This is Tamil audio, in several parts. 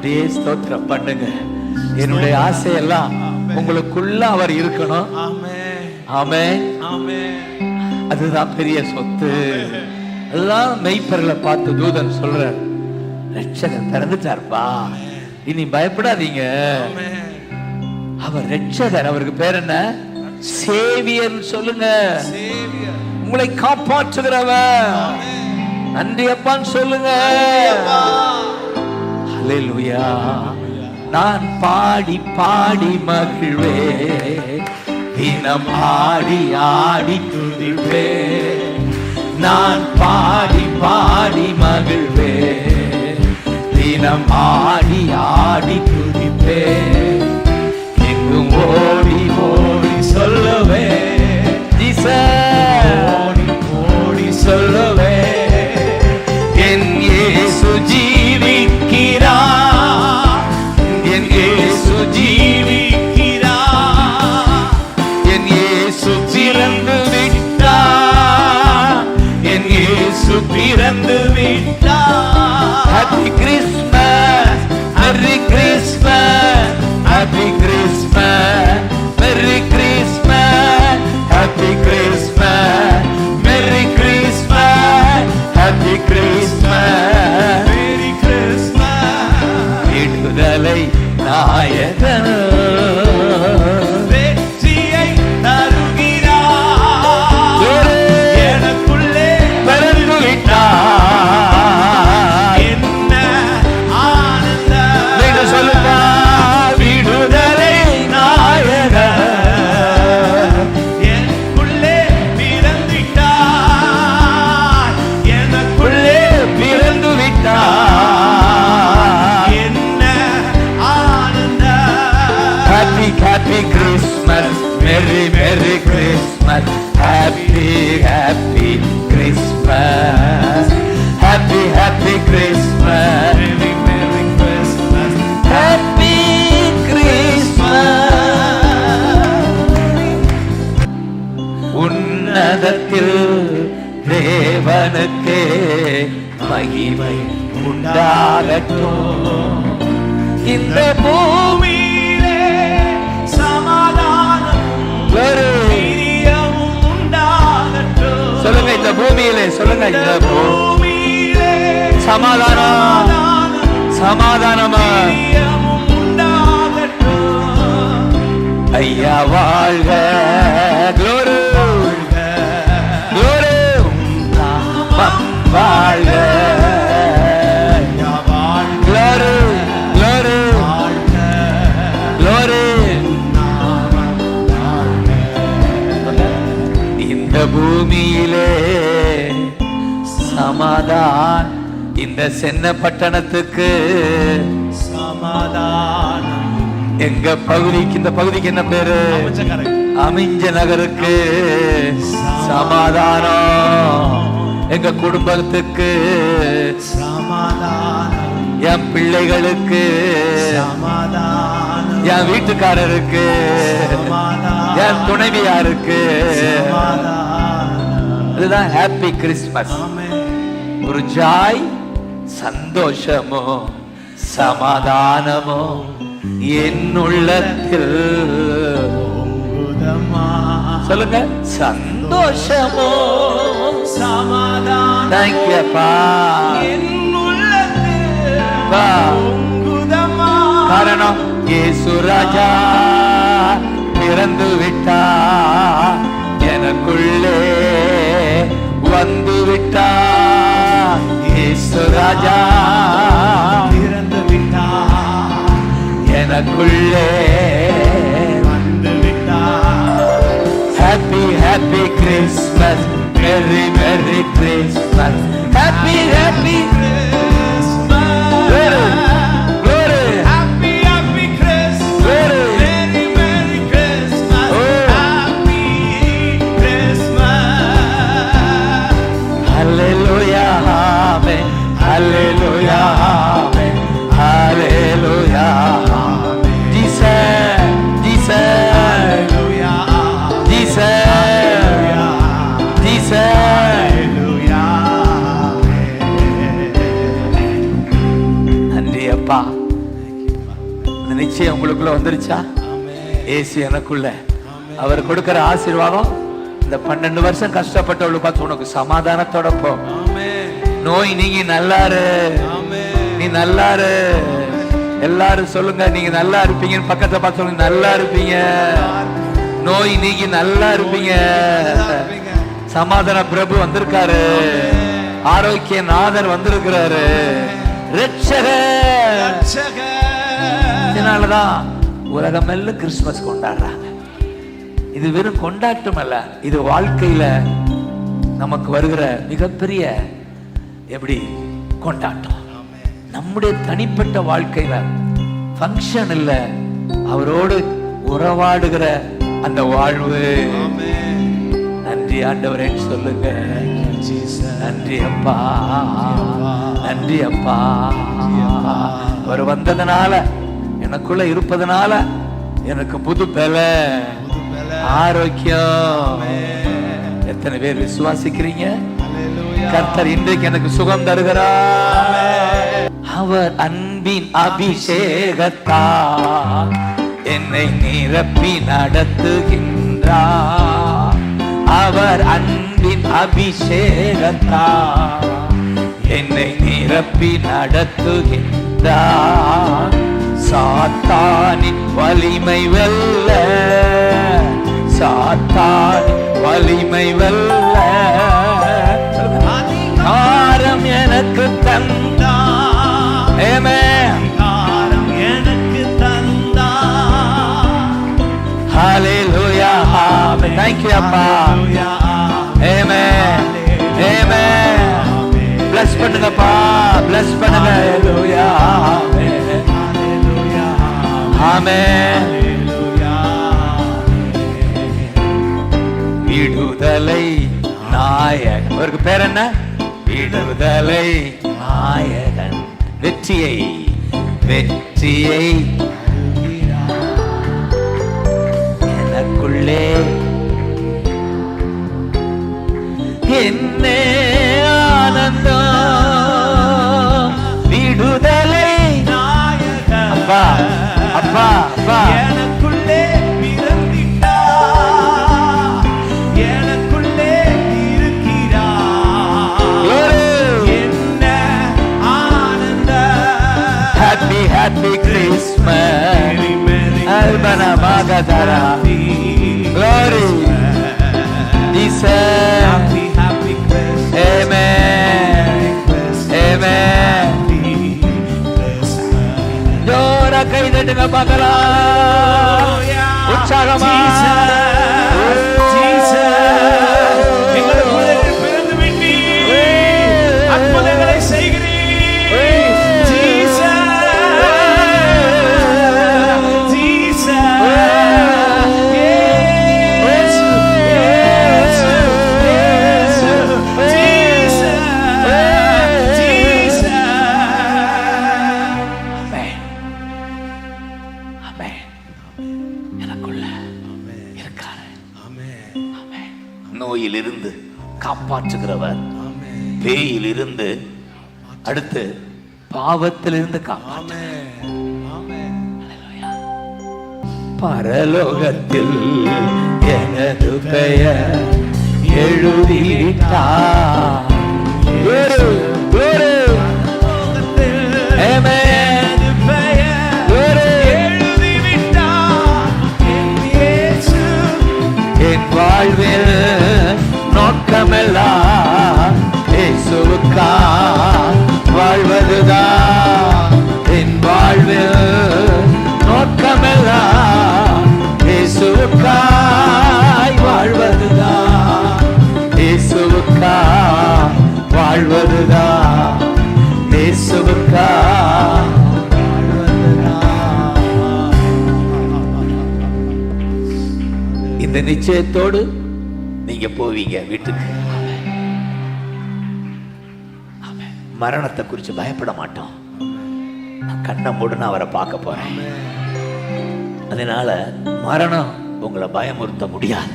அப்படியே ஸ்தோத்திரம் பண்ணுங்க. என்னுடைய ஆசையெல்லாம் உங்களுக்குள்ள அவர் இருக்கணும். ஆமே ஆமென். அதுதான் பெரிய சொத்து. அதுதான் மெய்ப்பர்களை பார்த்து தூதன் சொல்ற ரட்சகர் பிறந்துட்டார்ப்பா. இனி பயப்படாதீங்க. அவர் ரட்சகர் அவருக்கு பேர் என்ன? சேவியர் சொல்லுங்க. உங்களை காப்பாற்றுகிறவர். நன்றி அப்பான்னு சொல்லுங்க. ஹalleluya நான் பாடி பாடி மகிழ்வே. தினம் ஆடி ஆடி துதிப்பே. நான் பாடி பாடி மகிழ்வே. தினம் ஆடி இந்த பூமியிலே சமாதானம். சமாதானமா? சென்ன பட்டணத்துக்கு. சமாதானம். எங்க பகுதிக்கு இந்த பகுதிக்கு என்ன பேரு. அமைஞ்ச நகருக்கு. சமாதானம். எங்க குடும்பத்துக்கு. சமாதானம். என் பிள்ளைகளுக்கு. சமாதானம். என் வீட்டுக்காரருக்கு. என் துணைவியாருக்கு. இதுதான் ஹாப்பி கிறிஸ்மஸ். ஒரு ஜாய் சந்தோஷமோ சமாதானமோ என் உள்ளத்தில் பொங்குதம்மா. சொல்லுங்க சந்தோஷமோ சமாதானம் தேங்க்யூப்பா என் உள்ளத்தில் பா. பொங்குதம்மா. காரணம் இயேசு ராஜா பிறந்து விட்டா எனக்குள்ளே வந்து விட்டா ராஜா. பிறந்து விட்டார், எனக்குள்ளே வந்து விட்டார். ஹாப்பி ஹாப்பி கிறிஸ்மஸ் மெரி மெரி கிறிஸ்மஸ் ஹாப்பி ஹாப்பி Christmas. எனக்குள்ள. அவர் கொடுக்கிற ஆசீர்வாதம் இந்த பன்னெண்டு வருஷம் கஷ்டப்பட்டவளை பார்த்து உனக்கு சமாதானத்தோட போ. நோய் நீங்கி நல்லாரு. நீ நல்லாரு. எல்லாரும் சொல்லுங்க நீங்க நல்லா இருப்பீங்கன்னு பக்கத்துல பார்த்து சொல்லுங்க நல்லா இருப்பீங்க. நோய் நீங்கி நல்லா இருப்பீங்க. சமாதான பிரபு வந்திருக்காரு. ஆரோக்கிய நாதர் வந்திருக்கிறாரு ரட்சகர். இதனாலதான் உலகமெல்லாம் கிறிஸ்துமஸ் கொண்டாடுறாங்க. இது வெறும் கொண்டாட்டம் அல்ல இது வாழ்க்கையில நமக்கு வருகிற மிகப்பெரிய எப்படி கொண்டாட்டம். நம்முடைய தனிப்பட்ட வாழ்க்கையில ஃபங்க்ஷன் இல்ல அவரோடு உறவாடுகிற அந்த வாழ்வு. நன்றி ஆண்டவரேன்னு சொல்லுங்க. நன்றி அப்பா. நன்றி அப்பா. அவர் வந்ததுனால எனக்குள்ள இருப்பதனால எனக்கு புது பல. ஆரோக்கியம். எத்தனை பேர் விசுவாசிக்கிறீங்க? கர்த்தர் இன்றைக்கு எனக்கு சுகம் தருகிறார். அவர் அன்பின் அபிஷேகத்தா என்னை நிரப்பி நடத்துகின்றார். அவர் அன்பின் அபிஷேகத்தா என்னை நிரப்பி நடத்துகின்றார். சாத்தானின் வலிமை வெல்ல சாத்தானின் வலிமை வெல்ல ஆரம் எனக்கு தந்தா Amen. எனக்கு தந்தா Hallelujah. Amen. Thank you, அப்பா. Amen. Amen. Bless பண்ணுங்கப்பா. Bless பண்ணுங்க. Hallelujah. Amen. Amen. விடுதலை நாயகன். அவருக்கு பேர் என்ன? விடுதலை நாயகன். வெற்றியை வெற்றியை எனக்குள்ளே. என்ன ஆனந்தம். எனக்குள்ளே பிறந்திட்டா. எனக்குள்ளே இருக்கிறா. என்ன ஆனந்த. Happy happy Christmas Merry, Merry ஜோரா தட்டுங்க பார்க்கலாம் உற்சாகமா காப்பாற்றுகிறவர். பேயில் இருந்து அடுத்து பாவத்திலிருந்து காப்பாற்ற பரலோகத்தில் எனது பெயர் எழுதிட்டார். Glory, என் வாழ்வில் நோக்கமெல்லாம் இயேசுவுக்கா வாழ்வதுதான் என் வாழ்வில் நோக்கமெல்லாம் இயேசுவுக்காய் வாழ்வதுதான் இயேசுவுக்கா வாழ்வதுதான் இயேசுவுக்கா இந்த நிச்சயத்தோடு நீங்க போவீங்க வீட்டுக்கு. மரணத்தை குறித்து பயப்பட மாட்டோம். நான் கண்ணை நான் அவரை பார்க்க போறேன். அதனால மரணம் உங்களை பயமுறுத்த முடியாது.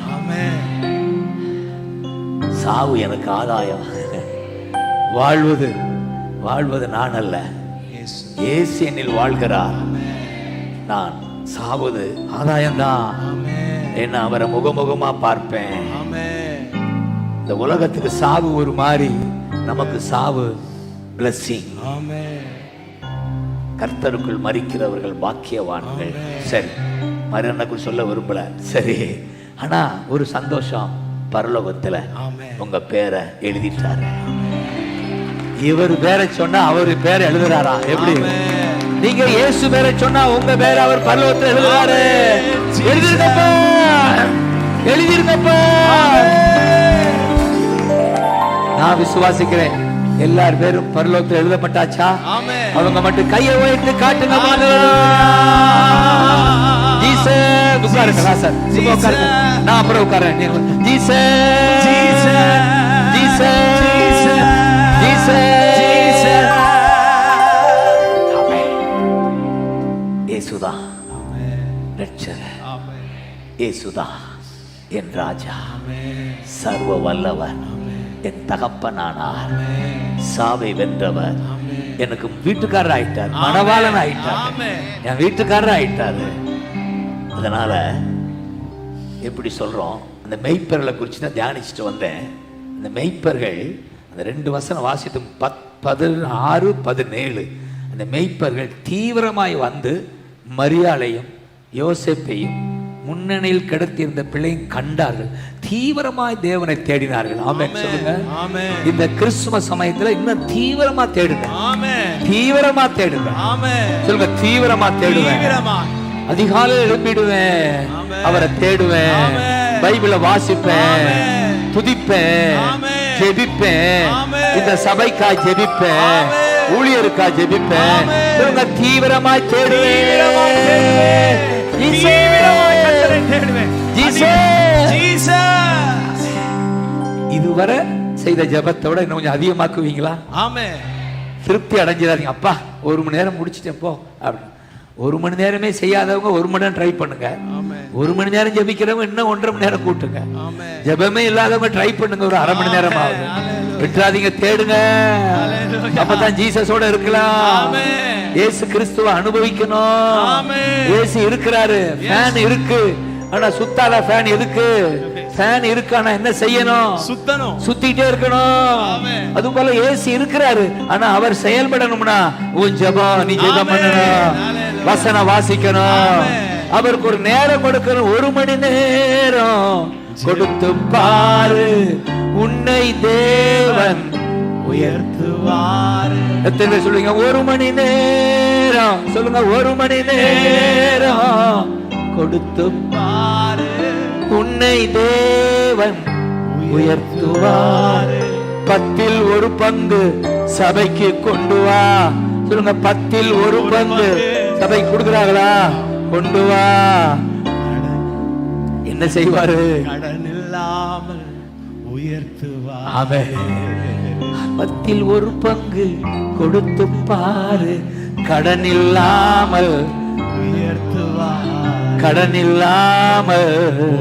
சாவு எனக்கு ஆதாயம். வாழ்வது வாழ்வது நான் அல்ல. இயேசு என்னில் வாழ்கிறார். நான் சாவது ஆதாயம்தான். என்ன அவரை முகமுகமா பார்ப்பேன். இந்த உலகத்துக்கு சாவு ஒரு மாதிரி நமக்கு சாவு ஆமென். கர்த்தருக்குள் மறிக்கிறவர்கள் பாக்கியவான்கள். சரி மரணக்குள் சொல்ல விரும்பல. சரி ஆனா ஒரு சந்தோஷம் பரலோகத்துல உங்க பேரை எழுதிட்டாரு. இவர் பேரை சொன்னா அவரு பேரை எழுதுறாரா? எப்படி. நீங்க இயேசு பேரை சொன்னா உங்க பேரை அவர் பரலோகத்துல எழுதுறாரு. ஆமென். எழுதிருங்கப்பா. எழுதிருங்கப்பா. நான் விசுவாசிக்கிறேன். எல்லார் பேரும் பரலோகத்துல எழுதப்பட்டாச்சா? ஆமென். அவங்க மட்டும் கையை உயர்த்தி காட்டுங்க ஜீசஸ் உட்காருங்க சும்மா உட்காருங்க. நான் அப்புறம் உட்காரேன் நீங்க ஜீசஸ் ஜீசஸ் ஜீசஸ் ஜீசஸ் இயேசுதா ரட்சகர். இயேசுதா என் ராஜா. சர்வ வல்லவர். என் தகப்பனானார். சாவை வென்றவர். எனக்கு வீட்டுக்காரர் ஆயிட்டார் மணவாளன் ஆயிட்டார். என் வீட்டுக்காரர் ஆயிட்டாரு அதனால எப்படி சொல்றோம்? அந்த மெய்ப்பர்களை குறித்து தான் தியானிச்சுட்டு வந்தேன். அந்த மெய்ப்பர்கள் அந்த ரெண்டு வசனம் வாசித்து பத் பதினாறு பதினேழு. அந்த மெய்ப்பர்கள் தீவிரமாய் வந்து மரியாளையும் யோசிப்பையும் முன்னணியில் கிடத்தியிருந்த பிள்ளையும் கண்டார்கள். தீவிரமாய் தேவனை தேடினார்கள். ஆமென். சொல்லுங்க. இந்த கிறிஸ்துமஸ் சமயத்துல இன்னும் தீவிரமா தேடுங்க. தீவிரமா தேடுங்க. சொல்லுங்க தீவிரமா தேடுவேன். அதிகாலையில் எழுப்பிடுவேன். அவரை தேடுவேன். பைபிளை வாசிப்பேன். துதிப்பேன். ஜெபிப்பேன். இந்த சபைக்காய் ஜெபிப்பேன். ஆமென். ஊழியருக்காய் ஜெபிப்பேன். சொல்லுங்க தீவிரமாய் தேடுவேன். தீவிரமாய் தேடுவேன். இதுவரை செய்த ஜெபத்தை விட இன்னும் கொஞ்சம் அதிகமாக்குவீங்களா ஆமென். திருப்தி அடைஞ்சிடாதீங்க அப்பா ஒரு மணி நேரம் முடிச்சிட்டேன் போ அப்படின்னு ஒரு மணி நேரமே செய்யாதவங்க ஒரு மணி நேரம் ட்ரை பண்ணுங்க. ஒரு மணி நேரம் ஜெபிக்கிறவங்க இன்னும் ஒன்றரை மணி நேரம் கூட்டுங்க. ஜெபமே இல்லாதவங்க ட்ரை பண்ணுங்க ஒரு அரை மணி நேரம் Hallelujah. விட்டுறாதீங்க தேடுங்க. அப்பதான் ஜீசஸோட இருக்கலாம். இயேசு கிறிஸ்துவ அனுபவிக்கணும். இயேசு இருக்கிறாரு ஃபேன் இருக்கு ஆனா சுத்தால ஃபேன் எதுக்கு? ஃபேன் இருக்கு ஆனா என்ன செய்யணும்? சுத்தணும். சுத்திட்டே இருக்கணும். அது போல ஏசி இருக்கிறாரு. ஆனா அவர் செயல்படணும்னா உன் ஜெபம் நீ ஜெபம். பண்ணணும். வசனம் வாசிக்கணும். அவருக்கு ஒரு நேரம் கொடுக்கணும். ஒரு மணி நேரம். கொடுத்து பாரு. உன்னை தேவன் உயர்த்துவார். எத்தனை சொல்லுங்க ஒரு மணி நேரம். சொல்லுங்க ஒரு மணி நேரம். கொடுத்து பாரு உன்னை தேவன் உயர்த்துவார். பத்தில் ஒரு பங்கு சபைக்கு கொண்டு வா. சொல்லுங்க பத்தில் ஒரு பங்கு சபைக்கு கொடுக்குறாங்களா கொண்டு வா. என்ன செய்வாரு? கடன் இல்லாமல் உயர்த்துவார் பத்தில் ஒரு பங்கு கொடுத்து பாரு கடன் இல்லாமல் உயர்த்துவார். கடன் இல்லாமல்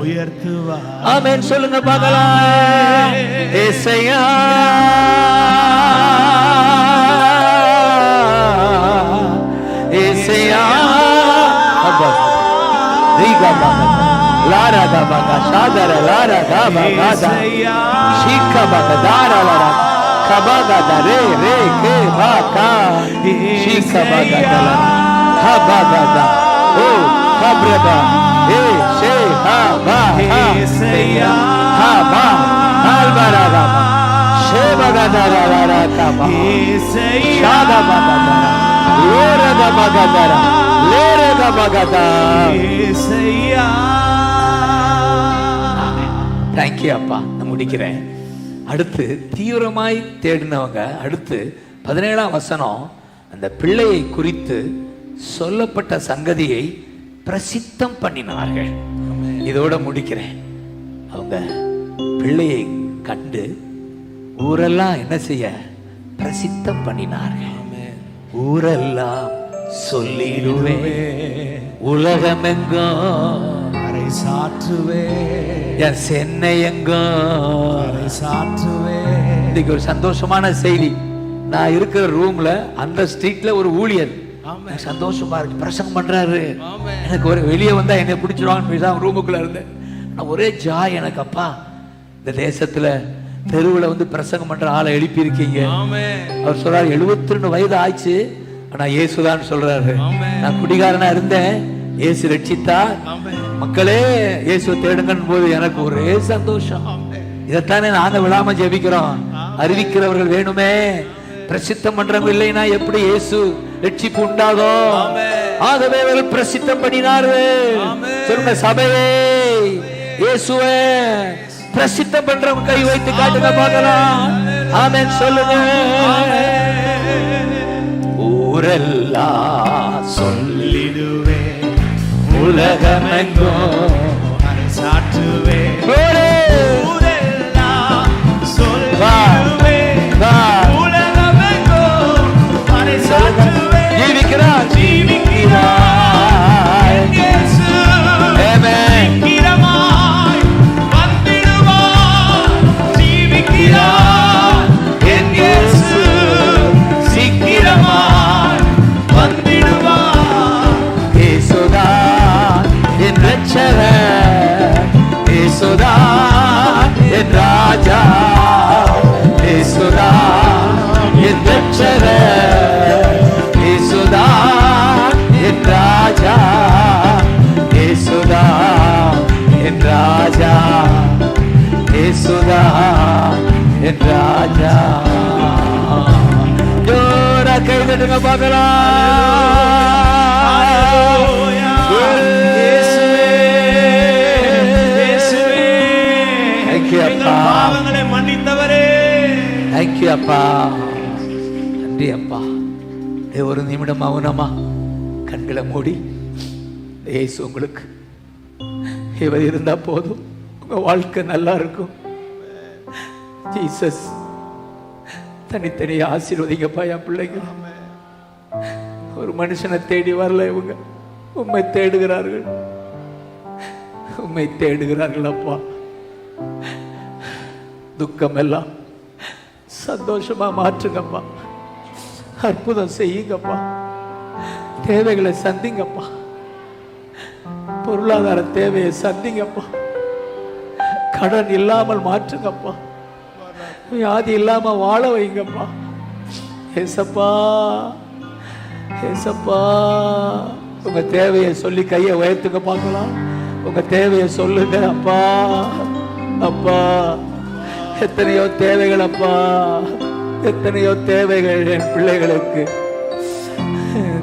உயர்த்துவார் ஆமென் சொல்லுங்க பார்க்கலாம். ஏசையா. ஏசையா. அப்பா. ரீகா பாகா லாரா கா பாகா ஷாதர லாரா கா பாகா தா. ஏசையா. ஷீக்கா பாகா தாரா லாரா கபாகா தா ரே கே பாகா ஷீக்கா பாகா தா லா கபாகா தா. ஓ கப்ரபா ஏ ஷே ஹா பா ஹே ஏசையா. ஹா பா ஆல்பாரா பா ஷே பாகா தா ரா ரா ரா கா பா ஏசையா. ஷாதா பாகா தா லேரா கா பாகா தா ரா தா கா பாகா தா ஏசையா. தேங்க்யூ அப்பா நான் முடிக்கிறேன் அடுத்து தீவிரமாய் தேடினவங்க அடுத்து பதினேழாம் வசனம் அந்த பிள்ளையை குறித்து சொல்லப்பட்ட சங்கதியை பிரசித்தம் பண்ணினார்கள் இதோட முடிக்கிறேன். அவங்க பிள்ளையை கண்டு ஊரெல்லாம் என்ன செய்ய பிரசித்தம் பண்ணினார்கள். ஊரெல்லாம் சொல்லிடுவேன். உலகமெங்கும் அரை சாற்றுவே என் சென்னை எங்கும் அரை சாற்றுவே இன்னைக்கு ஒரு சந்தோஷமான செய்தி. நான் இருக்கிற ரூம்ல அந்த ஸ்ட்ரீட்ல ஒரு ஊழியர். சந்தோஷமா இருக்கு. பிரசங்கம் பண்றாரு. எனக்கு ஒரு வெளியே வந்தா என்னை பிடிச்சிருவாங்கன்னு தான் ரூமுக்குள்ள இருந்தேன் நான் ஒரே ஜாய் எனக்கு அப்பா. இந்த தேசத்துல தெருவுல வந்து பிரசங்கம் பண்ற ஆளை எழுப்பி இருக்கீங்க அவர் சொல்றாரு 72 ரெண்டு வயது ஆச்சு ஆனா இயேசுதான் சொல்றாரு. நான் குடிகாரனா இருந்தேன். இயேசு ரட்சித்தா. மக்களே இயேசுவை தேடுங்கன்னு போது எனக்கு ஒரே சந்தோஷம். இதைத்தானே நாங்க விழாம ஜெபிக்கிறோம். அறிவிக்கிறவர்கள் வேணுமே. பிரசித்தம் பண்றவங்க இல்லைன்னா எப்படி இயேசு ரட்சிப்பு உண்டாகும். ஆகவே அவர்கள் பிரசித்தம் பண்ணினார்கள். சொல்லுங்க சபையே இயேசுவே பிரசித்தம் பண்றவங்க கை வைத்து காட்டுங்க பார்க்கலாம். ஆமென் சொல்லுங்க. ஊரெல்லாம் சொல்லிடுவே உலகமெங்கும் சாற்றுவே ரட்சகர் இயேசுதான் என் ராஜா இயேசுதான் என் ராஜா இயேசுதான் என் ராஜா ஜோரா கை தட்டுங்க பார்க்கலாம். பாவங்களை மன்னித்தவரே தேங்க்யூ அப்பா நன்றி அப்பா ஒரு நிமிடம் மௌனமா கண்களை மூடி. ஏசு உங்களுக்கு இவர் இருந்தா போதும். உங்க வாழ்க்கை நல்லா இருக்கும். ஜீசஸ் தனித்தனி ஆசீர்வதிங்கப்பா என் பிள்ளைங்க. ஒரு மனுஷனை தேடி வரல இவங்க. உண்மை தேடுகிறார்கள். உண்மை தேடுகிறார்கள் அப்பா துக்கம் எல்லாம் சந்தோஷமா மாற்றுங்கப்பா. அற்புதம் செய்யுங்கப்பா. தேவைகளை சந்திங்கப்பா. பொருளாதார தேவையை சந்திங்கப்பா. கடன் இல்லாமல் மாற்றுங்கப்பா. வியாதி இல்லாம வாழ வைங்கப்பா. ஏசப்பா ஏசப்பா உங்க தேவையை சொல்லி கையை உயர்த்துங்க பார்க்கலாம். உங்க தேவையை சொல்லுங்க அப்பா அப்பா. எத்தனையோ தேவைகள் அப்பா. எத்தனையோ தேவைகள் என் பிள்ளைகளுக்கு.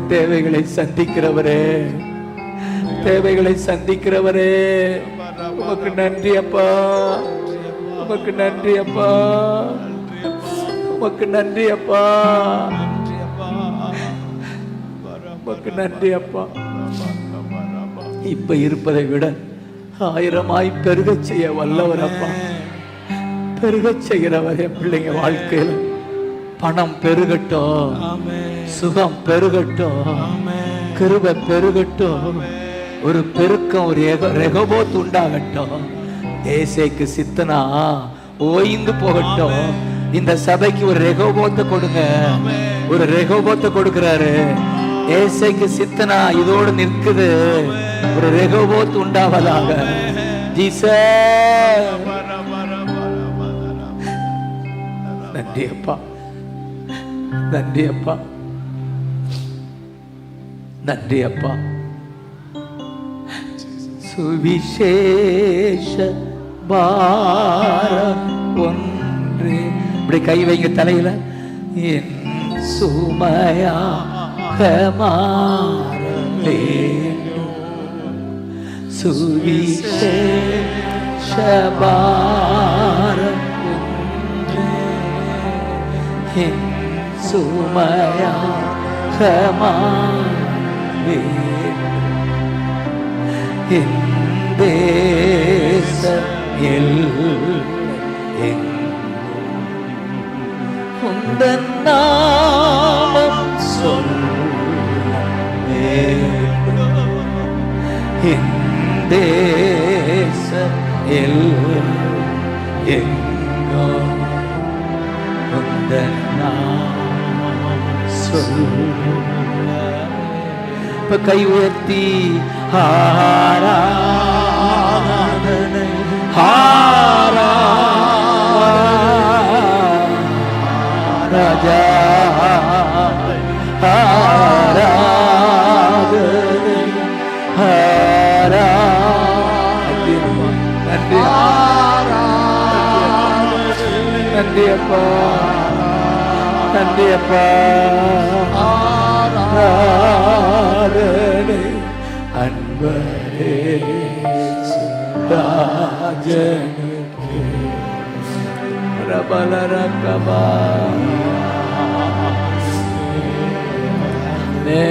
தேவைகளை சந்திக்கிறவரே. தேவைகளை சந்திக்கிறவரே. உமக்கு நன்றி அப்பா. உமக்கு நன்றி அப்பா. உமக்கு நன்றி அப்பா. உமக்கு நன்றி அப்பா. இப்ப இருப்பதை விட ஆயிரமாய் பெருகச் செய்ய வல்லவர் அப்பா. பெருகச் செய்கிறவர் என் பிள்ளைங்க வாழ்க்கையில். பணம் பெருகட்டும். சுகம் பெருகட்டும். கிருபை பெருகட்டும். ஒரு பெருக்கம் ஒரு எக- ரெகபோத் உண்டாகட்டும். ஏசைக்கு சித்தனா ஓய்ந்து போகட்டும். இந்த சபைக்கு ஒரு ரெகோபோத்தை கொடுங்க. ஒரு ரெகோபோத்தை கொடுக்கிறாரு. ஏசைக்கு சித்தனா இதோடு நிற்குது. ஒரு ரெகோபோத் உண்டாவதாக. நன்றி அப்பா நன்றி அப்பா. நன்றி அப்பா. சுவிசேஷ பாரம் ஒன்று. இப்படி கை வைங்க தலையில. என் சுமையாக மாற வேண்டும் சுவிசேஷ பாரம் ஒன்று. என் சுமையாக மாற உந்தன் நாமம் சொல்ல வேண்டும் என் தேச உந்தன் நாமம் சொல்ல இப்ப கை உயர்த்தி ஆராதனை ராஜா ஆராதனை ஆரா நன்றி நன்றி அப்பா நன்றி அப்பா ஆராதனை அன்பரே ராஜனுக்கு பிரபலரக்கபா நே